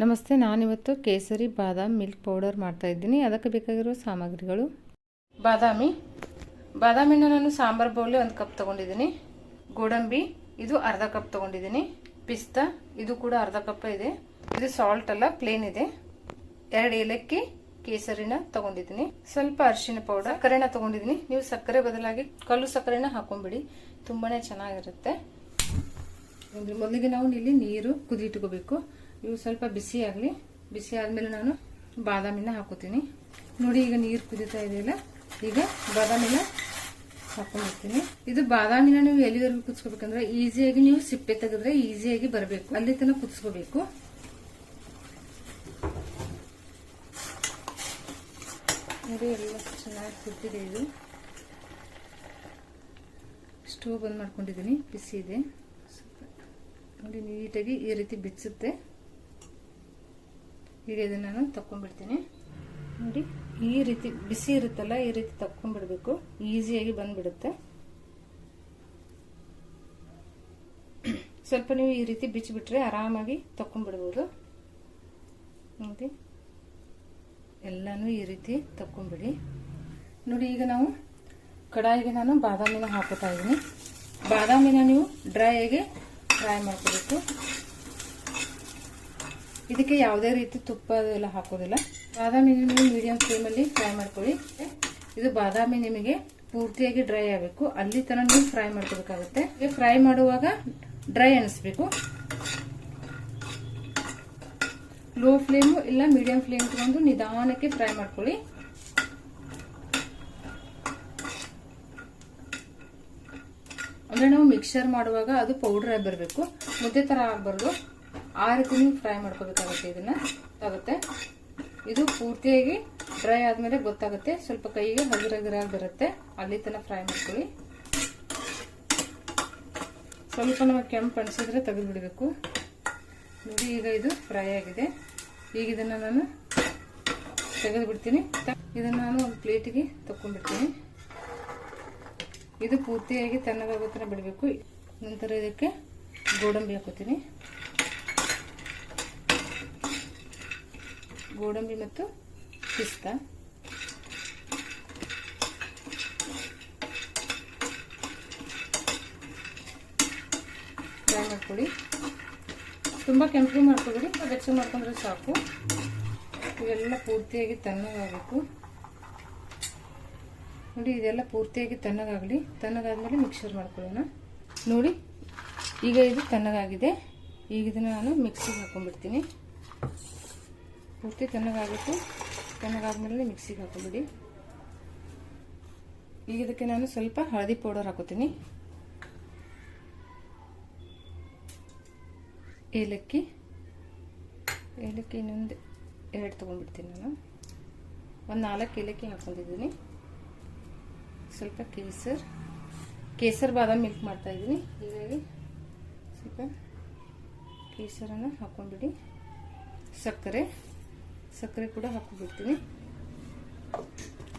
ನಮಸ್ತೆ, ನಾನಿವತ್ತು ಕೇಸರಿ ಬಾದಾಮಿ ಮಿಲ್ಕ್ ಪೌಡರ್ ಮಾಡ್ತಾಯಿದ್ದೀನಿ ಅದಕ್ಕೆ ಬೇಕಾಗಿರೋ ಸಾಮಗ್ರಿಗಳು? ಬಾದಾಮಿ. ಬಾದಾಮಿನ ನಾನು ಸಾಂಬಾರು ಬೌಲಿ ಒಂದು ಕಪ್ ತೊಗೊಂಡಿದ್ದೀನಿ. ಗೋಡಂಬಿ, ಇದು ಅರ್ಧ ಕಪ್ ತೊಗೊಂಡಿದ್ದೀನಿ. ಪಿಸ್ತಾ, ಇದು ಕೂಡ ಅರ್ಧ ಕಪ್ ಇದೆ. ಇದು ಸಾಲ್ಟ್ ಅಲ್ಲ ಪ್ಲೇನ್ ಇದೆ. ಎರಡು ಏಲಕ್ಕಿ, ಕೇಸರಿನ ತಗೊಂಡಿದ್ದೀನಿ. ಸ್ವಲ್ಪ ಅರಿಶಿನ ಪೌಡರ್, ಸಕ್ಕರೆನ ತಗೊಂಡಿದ್ದೀನಿ. ನೀವು ಸಕ್ಕರೆ ಬದಲಾಗಿ ಕಲ್ಲು ಸಕ್ಕರೆನ ಹಾಕೊಂಡ್ಬಿಡಿ ತುಂಬಾನೇ ಚೆನ್ನಾಗಿರುತ್ತೆ. ಮೊದಲಿಗೆ ನಾವು ಇಲ್ಲಿ ನೀರು ಕುದಿ ಇಟ್ಕೋಬೇಕು ಇವು ಸ್ವಲ್ಪ ಬಿಸಿ ಆಗಲಿ. ಬಿಸಿ ಆದಮೇಲೆ ನಾನು ಬಾದಾಮಿನ ಹಾಕೋತೀನಿ. ನೋಡಿ ಈಗ ನೀರು ಕುದೀತಾ ಇದೆಯಲ್ಲ ಈಗ ಬಾದಾಮಿನ ಹಾಕೊಂಡಿರ್ತೀನಿ. ಇದು ಬಾದಾಮಿನ ನೀವು ಎಲ್ಲಿವರೆಗೂ ಕುದಿಸ್ಕೋಬೇಕಂದ್ರೆ ಈಸಿಯಾಗಿ ನೀವು ಸಿಪ್ಪೆ ತೆಗೆದ್ರೆ ಈಸಿಯಾಗಿ ಬರಬೇಕು. ಅಲ್ಲಿ ತನಕ ಕುದಿಸ್ಕೋಬೇಕು. ನೋಡಿ ಎಲ್ಲ ಚೆನ್ನಾಗಿ ಕುದ್ದಿದೆ ಇದು. ಸ್ಟೋವ್ ಬಂದ್ ಮಾಡ್ಕೊಂಡಿದ್ದೀನಿ. ಬಿಸಿ ಇದೆ. ನೋಡಿ ನೀಟಾಗಿ ಈ ರೀತಿ ಬಿಚ್ಚುತ್ತೆ. ಈಗ ಇದನ್ನು ನಾನು ತಕ್ಕೊಂಡ್ಬಿಡ್ತೀನಿ. ನೋಡಿ, ಈ ರೀತಿ ಬಿಸಿ ಇರುತ್ತಲ್ಲ, ಈ ರೀತಿ ತಕ್ಕೊಂಡ್ಬಿಡ್ಬೇಕು. ಈಸಿಯಾಗಿ ಬಂದ್ಬಿಡುತ್ತೆ. ಸ್ವಲ್ಪ ನೀವು ಈ ರೀತಿ ಬಿಚ್ಚಿಬಿಟ್ರೆ ಆರಾಮಾಗಿ ತಕ್ಕೊಂಡ್ಬಿಡ್ಬೋದು. ನೋಡಿ, ಎಲ್ಲಾನು ಈ ರೀತಿ ತಕ್ಕೊಂಬಿಡಿ ನೋಡಿ, ಈಗ ನಾವು ಕಡಾಯಿಗೆ ನಾನು ಬಾದಾಮಿನ ಹಾಕೋತಾ ಇದ್ದೀನಿ. ಬಾದಾಮಿನ ನೀವು ಡ್ರೈ ಆಗಿ ಫ್ರೈ ಮಾಡ್ಕೋಬೇಕು. ಇದಕ್ಕೆ ಯಾವುದೇ ರೀತಿ ತುಪ್ಪ ಎಲ್ಲ ಹಾಕೋದಿಲ್ಲ. ಬಾದಾಮಿ ನೀವು ಮೀಡಿಯಂ ಫ್ಲೇಮಲ್ಲಿ ಫ್ರೈ ಮಾಡ್ಕೊಳ್ಳಿ. ಇದು ಬಾದಾಮಿ ನಿಮಗೆ ಪೂರ್ತಿಯಾಗಿ ಡ್ರೈ ಆಗಬೇಕು. ಅಲ್ಲಿ ತನಕ ನೀವು ಫ್ರೈ ಮಾಡ್ಕೋಬೇಕಾಗುತ್ತೆ. ಫ್ರೈ ಮಾಡುವಾಗ ಡ್ರೈ ಅನಿಸ್ಬೇಕು. ಲೋ ಫ್ಲೇಮು ಇಲ್ಲ ಮೀಡಿಯಂ ಫ್ಲೇಮ್ ತಗೊಂಡು ನಿಧಾನಕ್ಕೆ ಫ್ರೈ ಮಾಡ್ಕೊಳ್ಳಿ. ಅಂದ್ರೆ ನಾವು ಮಿಕ್ಸರ್ ಮಾಡುವಾಗ ಅದು ಪೌಡರ್ ಆಗಿ ಬರಬೇಕು. ಮುದ್ದೆ ತರ ಆಗಬಾರ್ದು. ಆ ರೀತಿ ನೀವು ಫ್ರೈ ಮಾಡ್ಕೋಬೇಕಾಗುತ್ತೆ ಇದನ್ನ. ಆಗುತ್ತೆ. ಇದು ಪೂರ್ತಿಯಾಗಿ ಡ್ರೈ ಆದ್ಮೇಲೆ ಗೊತ್ತಾಗುತ್ತೆ. ಸ್ವಲ್ಪ ಕೈಗೆ ಹಗುರ ಹಗುರಾಗಿ ಬರುತ್ತೆ. ಅಲ್ಲಿ ತನಕ ಫ್ರೈ ಮಾಡ್ಕೊಳ್ಳಿ. ಸ್ವಲ್ಪ ನಮಗೆ ಕೆಂಪು ತೆಗೆದು ಬಿಡಬೇಕು ನೋಡಿ, ಈಗ ಇದು ಫ್ರೈ ಆಗಿದೆ. ಈಗ ಇದನ್ನ ನಾನು ತೆಗೆದು ಬಿಡ್ತೀನಿ ಇದನ್ನು ನಾನು ಒಂದು ಪ್ಲೇಟಿಗೆ ತಕೊಂಡ್ಬಿಡ್ತೀನಿ ಇದು ಪೂರ್ತಿಯಾಗಿ ತಣ್ಣಗಾಗೋತನ ಬಿಡಬೇಕು. ನಂತರ ಇದಕ್ಕೆ ಗೋಡಂಬಿ ಹಾಕೋತೀನಿ ಗೋಡಂಬಿ ಮತ್ತು ಪಿಸ್ತಾ. ಫ್ರೈ ಮಾಡ್ಕೊಳ್ಳಿ. ತುಂಬ ಕೆಂಪು ಮಾಡ್ಕೊಬೇಡಿ ಬೆಚ್ಚಗೆ ಮಾಡ್ಕೊಂಡ್ರೆ ಸಾಕು. ಇವೆಲ್ಲ ಪೂರ್ತಿಯಾಗಿ ತಣ್ಣಗಾಗಬೇಕು. ನೋಡಿ, ಇದೆಲ್ಲ ಪೂರ್ತಿಯಾಗಿ ತಣ್ಣಗಾಗಲಿ. ತಣ್ಣಗಾದ್ಮೇಲೆ ಮಿಕ್ಸರ್ ಮಾಡ್ಕೊಳ್ಳೋಣ. ನೋಡಿ, ಈಗ ಇದು ತಣ್ಣಗಾಗಿದೆ. ಈಗ ಇದನ್ನು ನಾನು ಮಿಕ್ಸಿಗೆ ಹಾಕೊಂಡ್ಬಿಡ್ತೀನಿ. ಪೂರ್ತಿ ತಣ್ಣಗಾಗುತ್ತೆ ತಣ್ಣಗಾದ್ಮೇಲೆ ಮಿಕ್ಸಿಗೆ ಹಾಕೊಂಬಿಡಿ ಈಗ ಇದಕ್ಕೆ ನಾನು ಸ್ವಲ್ಪ ಹಳದಿ ಪೌಡರ್ ಹಾಕೋತೀನಿ ಏಲಕ್ಕಿ. ಏಲಕ್ಕಿ ಇನ್ನೊಂದು ಎರಡು ತೊಗೊಂಡ್ಬಿಡ್ತೀನಿ ನಾನು. ಒಂದು ನಾಲ್ಕು ಏಲಕ್ಕಿ ಹಾಕೊಂಡಿದ್ದೀನಿ ಸ್ವಲ್ಪ ಕೇಸರ್. ಕೇಸರ್ ಬಾದಾಮಿ ಮಿಲ್ಕ್ ಮಾಡ್ತಾ ಇದ್ದೀನಿ. ಹೀಗಾಗಿ ಸ್ವಲ್ಪ ಕೇಸರನ್ನು ಹಾಕ್ಕೊಂಡ್ಬಿಡಿ. ಸಕ್ಕರೆ. ಸಕ್ಕರೆ ಕೂಡ ಹಾಕೊಂಡ್ಬಿಡ್ತೀನಿ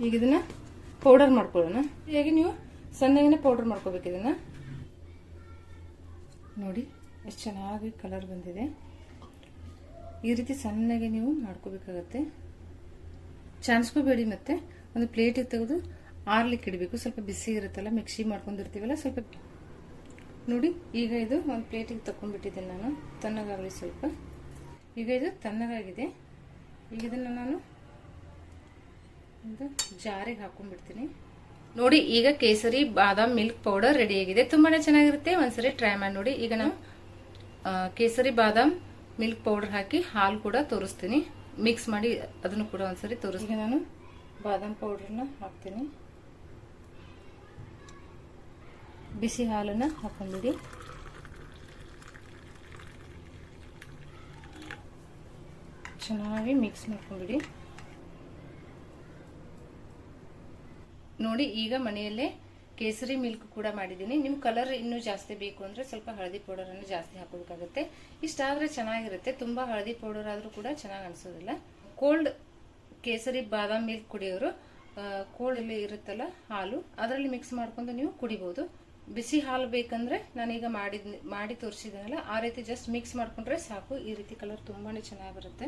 ಈಗ ಇದನ್ನ ಪೌಡರ್ ಮಾಡ್ಕೊಳ್ಳೋಣ. ಹೇಗೆ ನೀವು? ಸಣ್ಣಗೇನೆ ಪೌಡರ್ ಮಾಡ್ಕೋಬೇಕು ಇದನ್ನ. ನೋಡಿ, ಎಷ್ಟು ಚೆನ್ನಾಗಿ ಕಲರ್ ಬಂದಿದೆ. ಈ ರೀತಿ ಸಣ್ಣಗೆ ನೀವು ಮಾಡ್ಕೋಬೇಕಾಗತ್ತೆ. ಚಾನ್ಸ್ಕೋಬೇಡಿ ಮತ್ತೆ. ಒಂದು ಪ್ಲೇಟಿಗೆ ತೆಗೆದು ಆರ್ಲಿಕ್ಕೆ ಇಡಬೇಕು. ಸ್ವಲ್ಪ ಬಿಸಿ ಇರುತ್ತಲ್ಲ, ಮಿಕ್ಸಿ ಮಾಡ್ಕೊಂಡಿರ್ತೀವಲ್ಲ, ಸ್ವಲ್ಪ ನೋಡಿ, ಈಗ ಇದು ಒಂದು ಪ್ಲೇಟಿಗೆ ತಕೊಂಡ್ಬಿಟ್ಟಿದ್ದೇನೆ ನಾನು. ತಣ್ಣಗಾಗಲಿ ಸ್ವಲ್ಪ. ಈಗ ಇದು ತಣ್ಣಗಾಗಿದೆ. ಈಗ ಇದನ್ನು ನಾನು ಒಂದು ಜಾರಿಗೆ ಹಾಕೊಂಡ್ಬಿಡ್ತೀನಿ. ನೋಡಿ, ಈಗ ಕೇಸರಿ ಬಾದಾಮ್ ಮಿಲ್ಕ್ ಪೌಡರ್ ರೆಡಿ ಆಗಿದೆ. ತುಂಬಾನೇ ಚೆನ್ನಾಗಿರುತ್ತೆ. ಒಂದ್ಸರಿ ಟ್ರೈ ಮಾಡಿ ನೋಡಿ. ಈಗ ನಾವು ಕೇಸರಿ ಬಾದಾಮ್ ಮಿಲ್ಕ್ ಪೌಡರ್ ಹಾಕಿ ಹಾಲು ಕೂಡ ತೋರಿಸ್ತೀನಿ. ಮಿಕ್ಸ್ ಮಾಡಿ ಅದನ್ನು ಕೂಡ ಒಂದ್ಸರಿ ತೋರಿಸ್ತೀನಿ ನಾನು ಬಾದಾಮ್ ಪೌಡರ್ನ ಹಾಕ್ತೀನಿ. ಬಿಸಿ ಹಾಲನ್ನ ಹಾಕೊಂಡ್ಬಿಡಿ ಚೆನ್ನಾಗಿ ಮಿಕ್ಸ್ ಮಾಡ್ಕೊಂಡ್ಬಿಡಿ ನೋಡಿ, ಈಗ ಮನೆಯಲ್ಲೇ ಕೇಸರಿ ಮಿಲ್ಕ್ ಕೂಡ ಮಾಡಿದ್ದೀನಿ. ನಿಮ್ಮ ಕಲರ್ ಇನ್ನೂ ಜಾಸ್ತಿ ಬೇಕು ಅಂದರೆ ಸ್ವಲ್ಪ ಹಳದಿ ಪೌಡರನ್ನು ಜಾಸ್ತಿ ಹಾಕೋಬೇಕಾಗುತ್ತೆ ಇಷ್ಟಾದರೆ ಚೆನ್ನಾಗಿರುತ್ತೆ. ತುಂಬ ಹಳದಿ ಪೌಡರ್ ಆದರೂ ಕೂಡ ಚೆನ್ನಾಗಿ ಅನ್ಸೋದಿಲ್ಲ. ಕೋಲ್ಡ್ ಕೇಸರಿ ಬಾದಾಮ್ ಮಿಲ್ಕ್ ಕುಡಿಯೋರು ಕೋಲ್ಡ್ ಅಲ್ಲಿ ಇರುತ್ತಲ್ಲ ಹಾಲು, ಅದರಲ್ಲಿ ಮಿಕ್ಸ್ ಮಾಡ್ಕೊಂಡು ನೀವು ಕುಡಿಬೋದು. ಬಿಸಿ ಹಾಲು ಬೇಕಂದ್ರೆ ನಾನೀಗ ಮಾಡಿದ, ಮಾಡಿ ತೋರಿಸಿದ್ದೀನಲ್ಲ ಆ ರೀತಿ ಜಸ್ಟ್ ಮಿಕ್ಸ್ ಮಾಡ್ಕೊಂಡ್ರೆ ಸಾಕು. ಈ ರೀತಿ ಕಲರ್ ತುಂಬಾ ಚೆನ್ನಾಗಿ ಬರುತ್ತೆ.